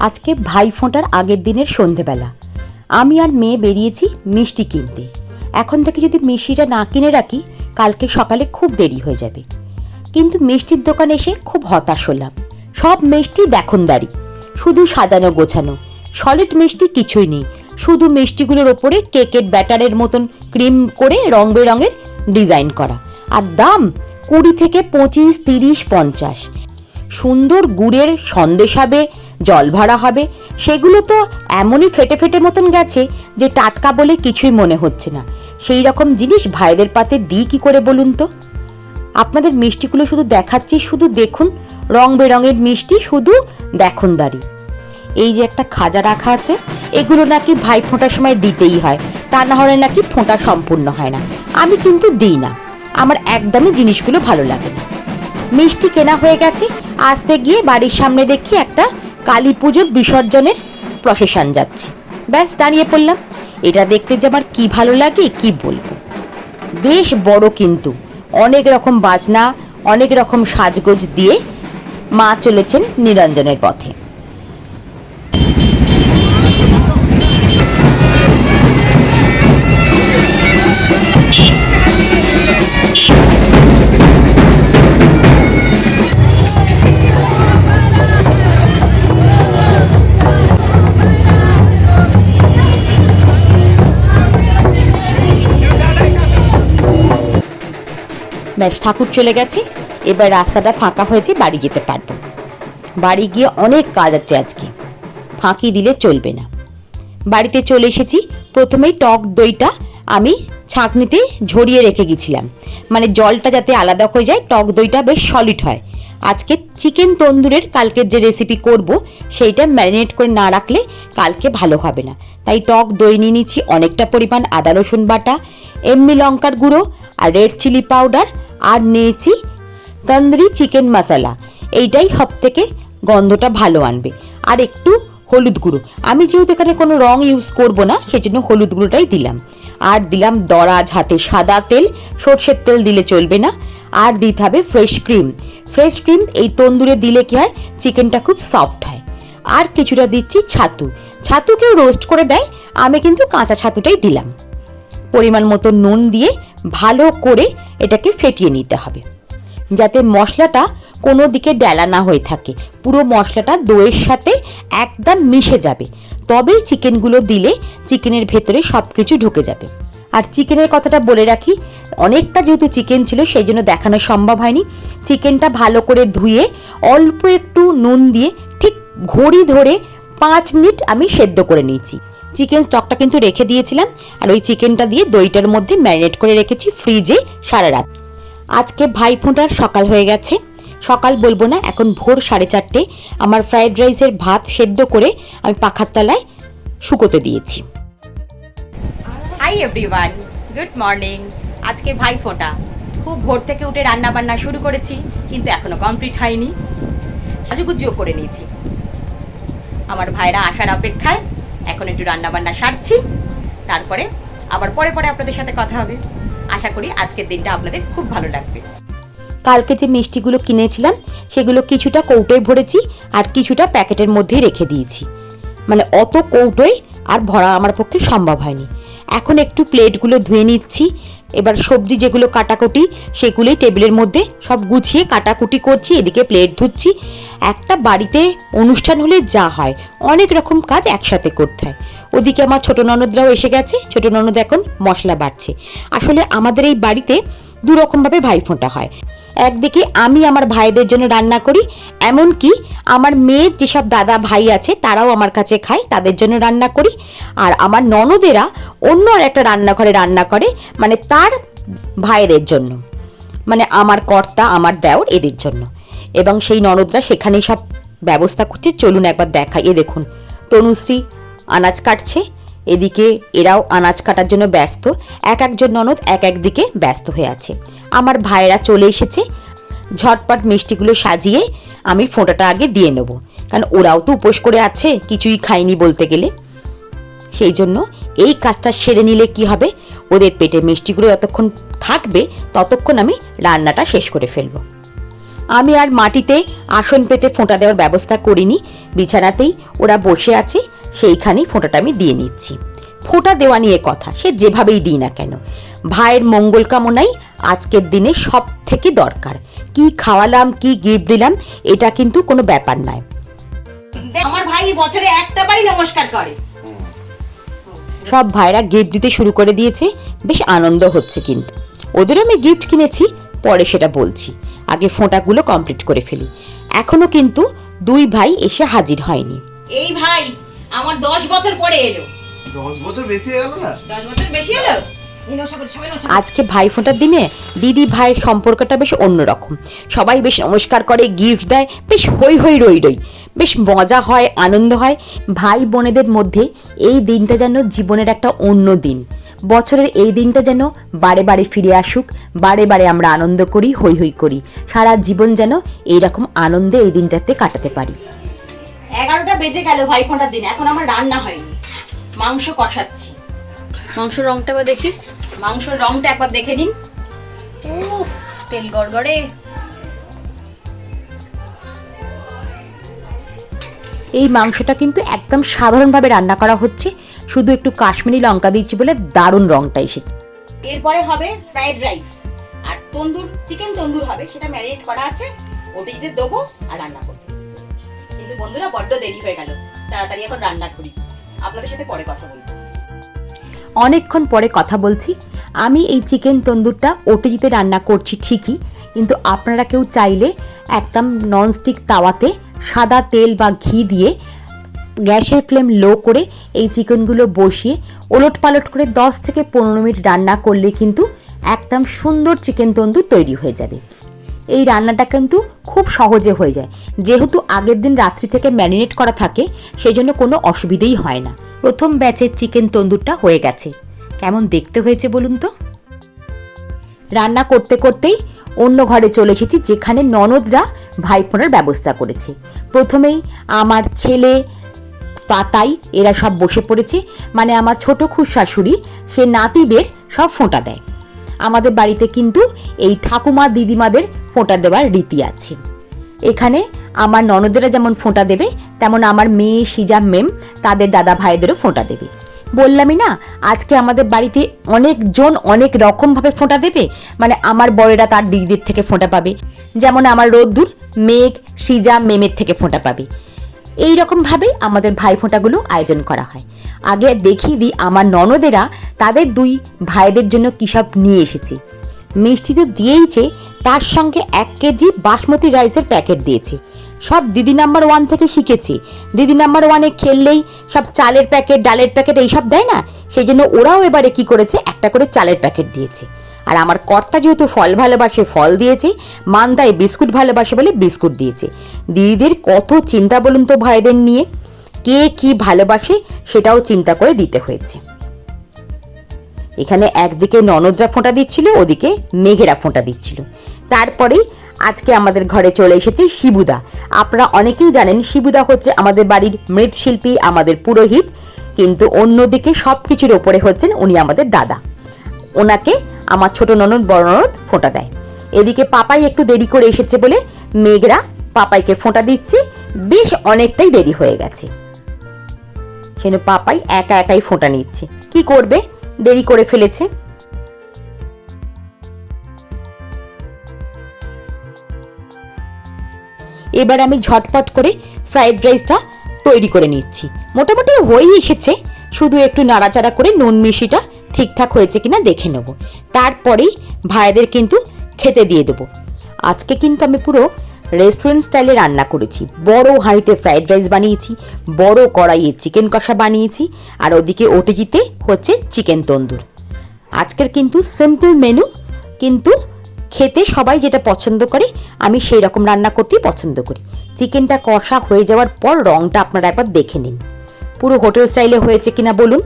আজকে ভাই ফোঁটার আগের দিনের সন্ধেবেলা। আমি আর মেয়ে বেরিয়েছি মিষ্টি কিনতে। এখন থেকে যদি মিষ্টিটা না কিনে রাখি, কালকে সকালে খুব দেরি হয়ে যাবে। কিন্তু মিষ্টির দোকানে এসে খুব হতাশ হলাম। সব মিষ্টি দেখনদারি। শুধু সাজানো গোছানো। সলিড মিষ্টি কিছুই নেই। শুধু মিষ্টিগুলোর ওপরে কেকের ব্যাটারের মতন ক্রিম করে রং বেরঙের ডিজাইন করা। আর দাম কুড়ি থেকে পঁচিশ, তিরিশ, পঞ্চাশ। সুন্দর গুড়ের সন্দেশ হবে জল ভরা হবে। সেগুলো তো এমনই ফেটে ফেটে মতন গেছে যে টাটকা বলে কিছুই মনে হচ্ছে না। সেই রকম জিনিস ভাইদের পাতে দিই কি করে বলুন তো? আপনাদের মিষ্টিগুলো শুধু দেখাচ্ছি, শুধু দেখুন। রং বেরঙের মিষ্টি শুধু দেখুন দাঁড়ি এই যে একটা খাজা রাখা আছে, এগুলো নাকি ভাই ফোঁটার সময় দিতেই হয়। তা না হলে নাকি ফোঁটা সম্পূর্ণ হয় না। আমি কিন্তু দিই না। আমার একদমই জিনিসগুলো ভালো লাগে না। মিষ্টি কেনা হয়ে গেছে। আসতে গিয়ে বাড়ির সামনে দেখি একটা কালী পুজোর বিসর্জনের প্রসেশন যাচ্ছে। ব্যাস, দাঁড়িয়ে পড়লাম। এটা দেখতে যে আমার কি ভালো লাগে, কি বলব। বেশ বড় কিন্তু। অনেক রকম বাজনা, অনেক রকম সাজগোজ দিয়ে মা চলেছেন নিরঞ্জনের পথে। ব্যাস ঠাকুর চলে গেছে। এবার রাস্তাটা ফাঁকা হয়েছে, বাড়ি যেতে পারব। বাড়ি গিয়ে অনেক কাজ আছে আজকে। ফাঁকি দিলে চলবে না। বাড়িতে চলে এসেছি। প্রথমেই টক দইটা আমি ছাঁকনিতে ঝরিয়ে রেখে গেছিলাম। মানে জলটা যাতে আলাদা হয়ে যায়, টক দইটা বেশ সলিড হয়। আজকে চিকেন তন্দুরের কালকের যে রেসিপি করব, সেইটা ম্যারিনেট করে না রাখলে কালকে ভালো হবে না। তাই টক দই নিয়ে নিচ্ছি, অনেকটা পরিমাণ আদা রসুন বাটা, এমনি লঙ্কার গুঁড়ো আর রেড চিলি পাউডার আর নিয়েছি তন্দুরি চিকেন মশলা এইটাই সব থেকে গন্ধটা ভালো আনবে। আর একটু হলুদ গুঁড়ো। আমি যেহেতু এখানে কোনো রং ইউজ করব না, সেজন্য হলুদ গুঁড়োটাই দিলাম। আর দিলাম দরাজ হাতে সাদা তেল। সর্ষের তেল দিলে চলবে না। আর দিতে হবে ফ্রেশ ক্রিম ফ্রেশ ক্রিম এই তন্দুরে দিলে কি হয়? চিকেনটা খুব সফট হয়। আর কিছুটা দিচ্ছি ছাতু। ছাতু কেউ রোস্ট করে দেয়। আমি কিন্তু কাঁচা ছাতুটাই দিলাম। পরিমাণ মতো নুন দিয়ে ভালো করে এটাকে ফেটিয়ে নিতে হবে। যাতে মশলাটা কোনো দিকে ডেলা না হয়ে থাকে। পুরো মশলাটা দইয়ের সাথে একদম মিশে যাবে। তবেই চিকেনগুলো দিলে চিকেনের ভেতরে সব কিছু ঢুকে যাবে। আর চিকেনের কথাটা বলে রাখি, অনেকটা যেহেতু চিকেন ছিল সেই জন্য দেখানো সম্ভব হয়নি। চিকেনটা ভালো করে ধুয়ে অল্প একটু নুন দিয়ে ঠিক ঘড়ি ধরে পাঁচ মিনিট আমি সেদ্ধ করে নিয়েছি। চিকেন স্টকটা কিন্তু রেখে দিয়েছিলাম, আর ওই চিকেনটা দিয়ে দইটার মধ্যে ম্যারিনেট করে রেখেছি ফ্রিজে সারা রাত। আজকে ভাই ফোঁটার সকাল হয়ে গেছে। সকাল বলব না, এখন ভোর সাড়ে চারটে। আমার ফ্রাইড রাইসের ভাত সেদ্ধ করে আমি পাখার তলায় শুকোতে দিয়েছি। হাই এভরিওয়ান গুড মর্নিং আজকে ভাই ফোঁটা খুব ভোর থেকে উঠে রান্না বান্না শুরু করেছি, কিন্তু এখনও কমপ্লিট হয়নি। সাজুগুজিও করে নিয়েছি। আমার ভাইরা আসার অপেক্ষায় এখন একটু রান্নাবান্না সারছি। তারপরে আবার পরে পরে আপনাদের সাথে কথা হবে। আশা করি আজকের দিনটা আপনাদের খুব ভালো লাগবে। কালকে যে মিষ্টিগুলো কিনেছিলাম, সেগুলো কিছুটা কৌটোয় ভরেছি আর কিছুটা প্যাকেটের মধ্যেই রেখে দিয়েছি। মানে অত কৌটোয় আর ভরা আমার পক্ষে সম্ভব হয়নি। এখন একটু প্লেটগুলো ধুয়ে নিচ্ছি। এবার সবজি যেগুলো কাটাকুটি, সেগুলোই টেবিলের মধ্যে সব গুছিয়ে কাটাকুটি করছি, এদিকে প্লেট ধুচ্ছি। একটা বাড়িতে অনুষ্ঠান হলে যা হয়, অনেক রকম কাজ একসাথে করতে হয়। ওদিকে আমার ছোট ননদরাও এসে গেছে, ছোট ননদ এখন মশলা বাড়ছে। আসলে আমাদের এই বাড়িতে দু রকমভাবে ভাইফোঁটা হয়। একদিকে আমি আমার ভাইদের জন্য রান্না করি, এমনকি আমার মেয়ের যেসব দাদা ভাই আছে, তারাও আমার কাছে খায়, তাদের জন্য রান্না করি। আর আমার ননদেরা অন্য আর একটা রান্নাঘরে রান্না করে মানে তার ভাইদের জন্য। মানে আমার কর্তা, আমার দেওর এদের জন্য। এবং সেই ননদরা সেখানেই সব ব্যবস্থা করছে। চলুন একবার দেখাই। এ দেখুন, তনুশ্রী আনাজ কাটছে। এদিকে এরাও আনাজ কাটার জন্য ব্যস্ত, এক একজন ননদ এক এক দিকে ব্যস্ত হয়ে আছে। আমার ভাইয়েরা চলে এসেছে। ঝটপট মিষ্টিগুলো সাজিয়ে আমি ফোঁটাটা আগে দিয়ে নেব। কারণ ওরাও তো উপোস করে আছে, কিছুই খায়নি বলতে গেলে। সেই জন্য এই কাজটা সেরে নিলে কি হবে? ওদের পেটে মিষ্টিগুলো যতক্ষণ থাকবে, ততক্ষণ আমি রান্নাটা শেষ করে ফেলব। আমি আর মাটিতে আসন পেতে ফোঁটা দেওয়ার ব্যবস্থা করিনি। বিছানাতেই ওরা বসে আছে। সেইখানেই ফোঁটাটা আমি দিয়ে নিচ্ছি। ফোঁটা দেওয়া নিয়ে কথা সে যেভাবেই দিই না কেন। ভাইয়ের মঙ্গল কামনাই আজকের দিনে সব থেকে দরকার। কি খাওয়ালাম কি গিফট দিলাম এটা কিন্তু কোনো ব্যাপার নয়। আমার ভাই বছরে একটা বারই নমস্কার করে। সব ভাইরা গিফট দিতে শুরু করে দিয়েছে বেশ আনন্দ হচ্ছে কিন্তু। ওদেরও আমি গিফট কিনেছি পরে সেটা বলছি। আগে ফোঁটাগুলো কমপ্লিট করে ফেলি। এখনও কিন্তু দুই ভাই এসে হাজির হয়নি। এই ভাই আমার দশ বছর পরে এলো। দশ বছর বেশি হয়ে গেল না? দশ বছর বেশি হলো? আজকে ভাই ফোঁটার দিনে দিদি ভাইয়ের সম্পর্কটা বেশ অন্যরকম। সবাই বেশ নমস্কার করে গিফট দেয় বেশ হই হই রই রই। বেশ মজা হয় আনন্দ হয়। ভাই বোনেদের মধ্যে এই দিনটা যেন জীবনের একটা অন্য দিন। বছরের এই দিনটা যেন বারে বারে ফিরে আসুক বারে বারে আমরা আনন্দ করি হই হই করি। সারা জীবন যেন এইরকম আনন্দে এই দিনটাতে কাটাতে পারি। এগারোটা বেজে গেল ভাই ফোঁটার দিন এখন আমার রান্না হয়নি। মাংস কষাচ্ছি। মাংস রংটা বা দেখি। মাংসর রংটা একবার দেখে নিন। উফ তেল গড়গড়ে। এই মাংসটা কিন্তু একদম সাধারণভাবে রান্না করা হচ্ছে। শুধু একটু কাশ্মীরি লঙ্কা দিয়েছি বলে দারুণ রংটা এসেছে। এরপরে হবে ফ্রাইড রাইস আর তন্দুর চিকেন তন্দুর হবে সেটা ম্যারিনেট করা আছে। ওটা দেবো আর রান্না করব। বন্ধুরা বড্ড দেরি হয়ে গেল। তাড়াতাড়ি এখন রান্না করি। আপনাদের সাথে পরে কথা বলব। অনেকক্ষণ পরে কথা বলছি। আমি এই চিকেন তন্দুরটা ওটিজিতে রান্না করছি ঠিকই, কিন্তু আপনারা কেউ চাইলে একদম ননস্টিক তাওয়াতে সাদা তেল বা ঘি দিয়ে গ্যাসের ফ্লেম লো করে এই চিকেনগুলো বসিয়ে ওলট পালট করে 10 থেকে পনেরো মিনিট রান্না করলে কিন্তু একদম সুন্দর চিকেন তন্দুর তৈরি হয়ে যাবে। এই রান্নাটা কিন্তু খুব সহজে হয়ে যায়। যেহেতু আগের দিন রাত্রি থেকে ম্যারিনেট করা থাকে সেই জন্য কোনো অসুবিধেই হয় না। প্রথম ব্যাচের চিকেন তন্দুরটা হয়ে গেছে। কেমন দেখতে হয়েছে বলুন তো? রান্না করতে করতেই অন্য ঘরে চলে এসেছি, যেখানে ননদরা ভাইফোঁটার ব্যবস্থা করেছে। প্রথমেই আমার ছেলে, তাতাই, এরা সব বসে পড়েছে। মানে আমার ছোট খুশ শাশুড়ি সে নাতিদের সব ফোঁটা দেয়। আমাদের বাড়িতে কিন্তু এই ঠাকুমা দিদিমাদের ফোঁটা দেওয়ার রীতি আছে। এখানে আমার ননদেরা যেমন ফোঁটা দেবে, তেমন আমার মেয়ে সিজা মেম তাদের দাদা ভাইদেরও ফোঁটা দেবে। বললামই না, আজকে আমাদের বাড়িতে অনেকজন অনেক রকমভাবে ফোঁটা দেবে মানে আমার বড়েরা তার দিদিদের থেকে ফোঁটা পাবে। যেমন আমার রোদ্দুর, মেঘ, সিজা মেমের থেকে ফোঁটা পাবে। এই রকমভাবেই আমাদের ভাই ফোঁটাগুলো আয়োজন করা হয়। আগে দেখিয়ে দিই, আমার ননদেরা তাদের দুই ভাইদের জন্য কী সব নিয়ে এসেছে। মিষ্টি তো দিয়েইছে তার সঙ্গে এক কেজি বাসমতি রাইসের প্যাকেট দিয়েছে। সব দিদি নাম্বার ওয়ান থেকে শিখেছি। দিদি নাম্বার ওয়ানে খেললেই সব চালের প্যাকেট, ডালের প্যাকেট এইসব দেয় না? সেই জন্য ওরাও এবারে কি করেছে, একটা করে চালের প্যাকেট দিয়েছে। আর আমার কর্তা যেহেতু ফল ভালোবাসে, ফল দিয়েছে, মান্দায় বিস্কুট ভালোবাসে বলে বিস্কুট দিয়েছে। দিদিদের কত চিন্তা বলুন তো ভাইদের নিয়ে? কে কি ভালোবাসে সেটাও চিন্তা করে দিতে হয়েছে। এখানে একদিকে ননদরা ফোঁটা দিচ্ছিল, ওদিকে মেঘেরা ফোঁটা দিচ্ছিল। তারপরেই আজকে আমাদের ঘরে চলে এসেছে শিবুদা। আপনারা অনেকেই জানেন শিবুদা হচ্ছে আমাদের বাড়ির মৃৎশিল্পী, আমাদের পুরোহিত, কিন্তু অন্যদিকে সব কিছুর ওপরে হচ্ছেন উনি আমাদের দাদা। ওনাকে আমার ছোট ননদ, বড় ননদ ফোঁটা দেয়। এদিকে পাপাই একটু দেরি করে এসেছে বলে মেঘরা পাপাইকে ফোঁটা দিচ্ছে। বেশ অনেকটাই দেরি হয়ে গেছে। সেন পাপাই একা একাই ফোঁটা নিচ্ছে। কি করবে? দেরি করে ফেলেছে। এবার আমি ঝটপট করে ফ্রাইড রাইসটা তৈরি করে নিচ্ছি। মোটামুটি হয়েই এসেছে। শুধু একটু নাড়াচাড়া করে নুন মিশিটা ঠিকঠাক হয়েছে কিনা দেখে নেব। তারপরেই ভাইদের কিন্তু খেতে দিয়ে দেবো। আজকে কিন্তু আমি পুরো রেস্টুরেন্ট স্টাইলে রান্না করেছি। বড় হাঁড়িতে ফ্রাইড রাইস বানিয়েছি, বড় কড়াইয়ে চিকেন কষা বানিয়েছি, আর ওদিকে ওটিজিতে হচ্ছে চিকেন তন্দুর। আজকের কিন্তু সিম্পল মেনু কিন্তু খেতে সবাই যেটা পছন্দ করে, আমি সেই রকম রান্না করতেই পছন্দ করি। চিকেনটা কষা হয়ে যাওয়ার পর রংটা আপনারা একবার দেখে নিন। পুরো হোটেল স্টাইলে হয়েছে কিনা বলুন।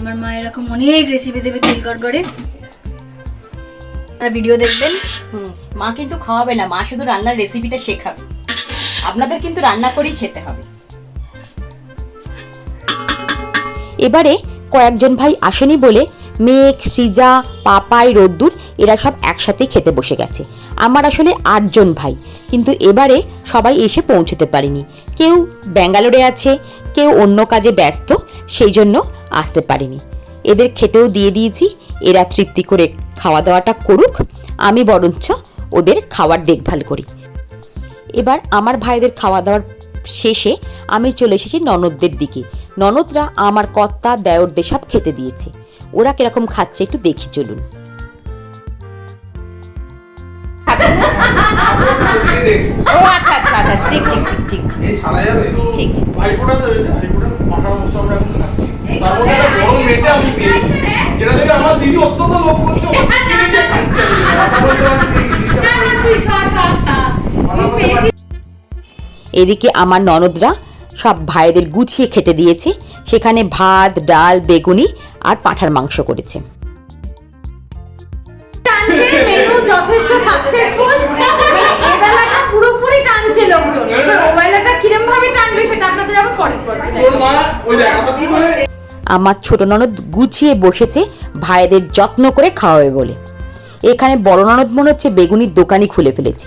আমার মা এরকম অনেক রেসিপি দেবে তেল গড়গড়ে। আর ভিডিও দেখবেন? হুম মা কিন্তু খাওয়াবে না মা শুধু রান্নার রেসিপিটা শেখাবে। আপনাদের কিন্তু রান্না করেই খেতে হবে। এবারে কয়েকজন ভাই আসেনি বলে মেঘ, সৃজা, পাপাই, রোদ্দুর, এরা সব একসাথেই খেতে বসে গেছে। আমার আসলে আটজন ভাই, কিন্তু এবারে সবাই এসে পৌঁছতে পারেনি। কেউ ব্যাঙ্গালোরে আছে, কেউ অন্য কাজে ব্যস্ত, সেই জন্য আসতে পারেনি। এদের খেতেও দিয়ে দিয়েছি, এরা তৃপ্তি করে খাওয়া দাওয়াটা করুক, আমি বরঞ্চ ওদের খাওয়ার দেখভাল করি। এবার আমার ভাইদের খাওয়া দাওয়ার শেষে আমি চলে এসেছি ননদদের দিকে। ননদরা আমার কর্তা, দেওরদের সব খেতে দিয়েছে। ওরা কীরকম খাচ্ছে একটু দেখি চলুন। ও আচ্ছা আচ্ছা আচ্ছা ঠিক ঠিক ঠিক ঠিক ঠিক। ঠিক আমরা দিদি অত্যন্ত লোভ করছে এদিকে আমার ননদরা সব ভাইদের গুছিয়ে খেতে দিয়েছে। সেখানে ভাত ডাল বেগুনি আর পাঁঠার মাংস করেছে। যথেষ্ট সাকসেসফুল মানে পুরোপুরি টানছে লোকজন। ও কিরম ভাবে টানবে সেটা আপনাদের যাব পরের পর্বে তোর মা ওই দেখ আমরা কি বলে? আমার ছোট ননদ গুছিয়ে বসেছে ভাইদের যত্ন করে খাওয়াবে বলে। এখানে বড় ননদ মনে হচ্ছে বেগুনির দোকানই খুলে ফেলেছে।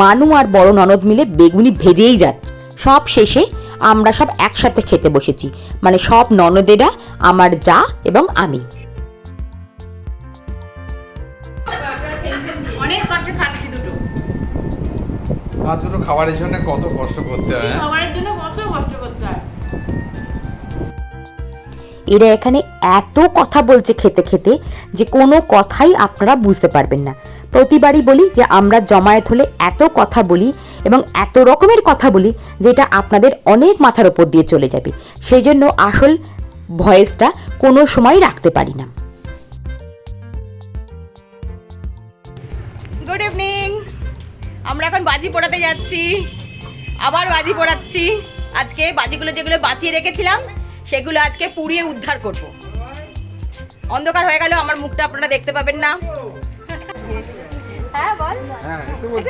মানু আর বড় ননদ মিলে বেগুনি ভেজেই যাচ্ছে। সব শেষে আমরা সব একসাথে খেতে বসেছি। মানে সব ননদেরা আমার যা এবং আমি। অনেক কষ্ট খাচ্ছি দুটো। আর দুটো খাবারের জন্য কত কষ্ট করতে হয় হ্যাঁ? খাবারের জন্য কত কষ্ট করতে হয়। এরা এখানে এত কথা বলছে খেতে খেতে যে কোনো কথাই আপনারা বুঝতে পারবেন না। প্রতিবারই বলি যে আমরা জমায়েত হলে এত কথা বলি এবং এত রকমের কথা বলি যেটা আপনাদের অনেক মাথার ওপর দিয়ে চলে যাবে। সেই জন্য আসল ভয়েসটা কোনো সময় রাখতে পারি না। গুড ইভিনিং আমরা এখন বাজি পোড়াতে যাচ্ছি। আবার বাজি পোড়াচ্ছি। আজকে বাজিগুলো যেগুলো বাঁচিয়ে রেখেছিলাম, সেগুলো আজকে পুড়িয়ে উদ্ধার করব। অন্ধকার হয়ে গেল আমার মুখটা আপনারা দেখতে পাবেন না। হ্যাঁ বল।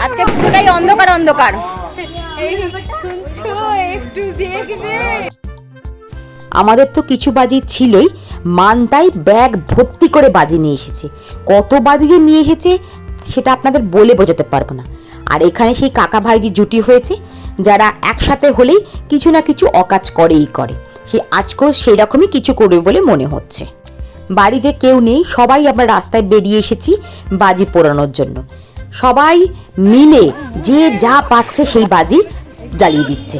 আজকে পুরোটাই অন্ধকার অন্ধকার। শুনছো একটু দেখবে। আমাদের তো কিছু বাজি ছিলই মানতাই ব্যাগ ভর্তি করে বাজি নিয়ে এসেছে। কত বাজি যে নিয়ে এসেছে সেটা আপনাদের বলে বোঝাতে পারব না। আর এখানে সেই কাকা ভাইজি জুটি হয়েছে যারা একসাথে হলেই কিছু না কিছু অকাজ করেই করে। সে আজকেও সেই রকমই কিছু করবে বলে মনে হচ্ছে। বাড়িতে কেউ নেই, সবাই আমরা রাস্তায় বেরিয়ে এসেছি বাজি পোড়ানোর জন্য। সবাই মিলে যে যা পাচ্ছে সেই বাজি জ্বালিয়ে দিচ্ছে।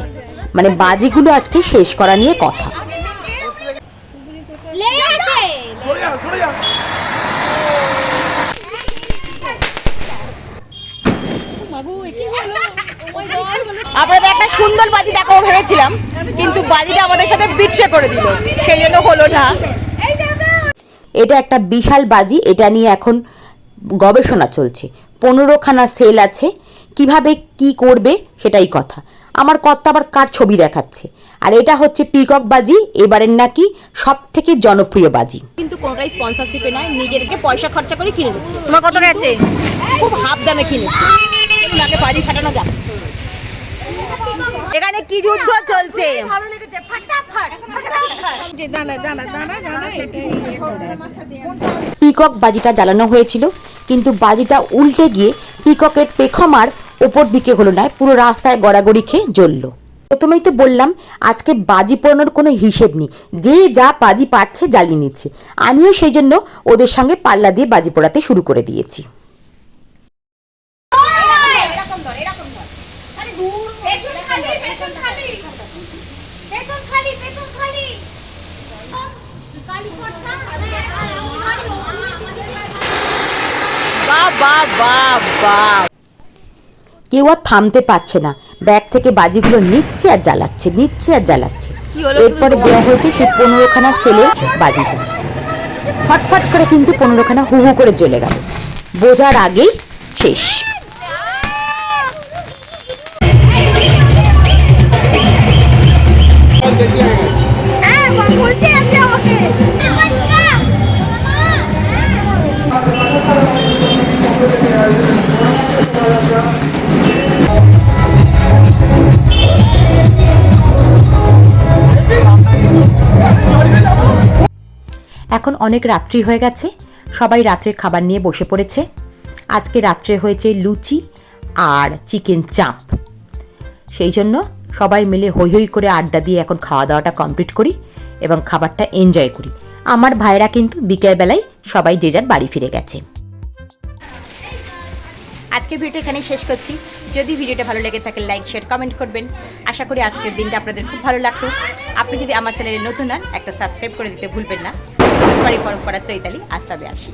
মানে বাজিগুলো আজকে শেষ করা নিয়ে কথা। আপনাদের একটা সুন্দর বাজি দেখাও ভেবেছিলাম, কিন্তু বাজিটা আমাদের সাথে বিট্রে করে দিল। সেই জন্য হলো না এটা একটা বিশাল বাজি এটা নিয়ে এখন গবেষণা চলছে। পনেরোখানা সেল আছে কীভাবে কি করবে সেটাই কথা। আমার কর্তা আবার কার ছবি দেখাচ্ছে? আর এটা হচ্ছে পিকক বাজি এবারের নাকি সব থেকে জনপ্রিয় বাজি। কিন্তু কোনোটাই স্পন্সরশিপে নয় নিজেদেরকে পয়সা খরচা করে কিনে নিচ্ছি। তোমার কত গেছে খুব হাফ দামে কিনেছি আগে বাজি ফাটানো যাক। এখানে কি যুদ্ধ চলছে? ভালো লেগেছে। ফাটাফাট। পিকক বাজিটা জ্বালানো হয়েছিল কিন্তু বাজিটা উল্টে গিয়ে পিককের পেখমার ওপর দিকে হলো না পুরো রাস্তায় গড়াগড়ি খেয়ে জ্বললো। প্রথমেই তো বললাম আজকে বাজি পোড়ানোর কোনো হিসেব নেই যে যা বাজি পাচ্ছে জ্বালিয়ে নিচ্ছে। আমিও সেই জন্য ওদের সঙ্গে পাল্লা দিয়ে বাজি পোড়াতে শুরু করে দিয়েছি। বাহ বাহ কেউ আর থামতে পারছে না। ব্যাগ থেকে বাজিগুলো নিচ্ছে আর জ্বালাচ্ছে নিচ্ছে আর জ্বালাচ্ছে। এরপরে দেওয়া হয়েছে সেই পনেরোখানা সেলের বাজিটা। ফটফট করে কিন্তু পনেরোখানা হু হু করে জ্বলে গেল। বোঝার আগেই শেষ। এখন অনেক রাত্রি হয়ে গেছে, সবাই রাত্রের খাবার নিয়ে বসে পড়েছে। আজকে রাত্রে হয়েছে লুচি আর চিকেন চাপ। সেই জন্য সবাই মিলে হই হই করে আড্ডা দিয়ে এখন খাওয়া দাওয়াটা কমপ্লিট করি এবং খাবারটা এনজয় করি। আমার ভাইরা কিন্তু বিকেলবেলায় সবাই যে যার বাড়ি ফিরে গেছে। আজকের ভিডিওটা এখানেই শেষ করছি। যদি ভিডিওটা ভালো লেগে থাকে লাইক শেয়ার কমেন্ট করবেন। আশা করি আজকের দিনটা আপনাদের খুব ভালো লাগল। আপনি যদি আমার চ্যানেলে নতুন হন, একটা সাবস্ক্রাইব করে দিতে ভুলবেন না। বাড়ি পরম্পরা চৈতালি আস্তাবে আসি।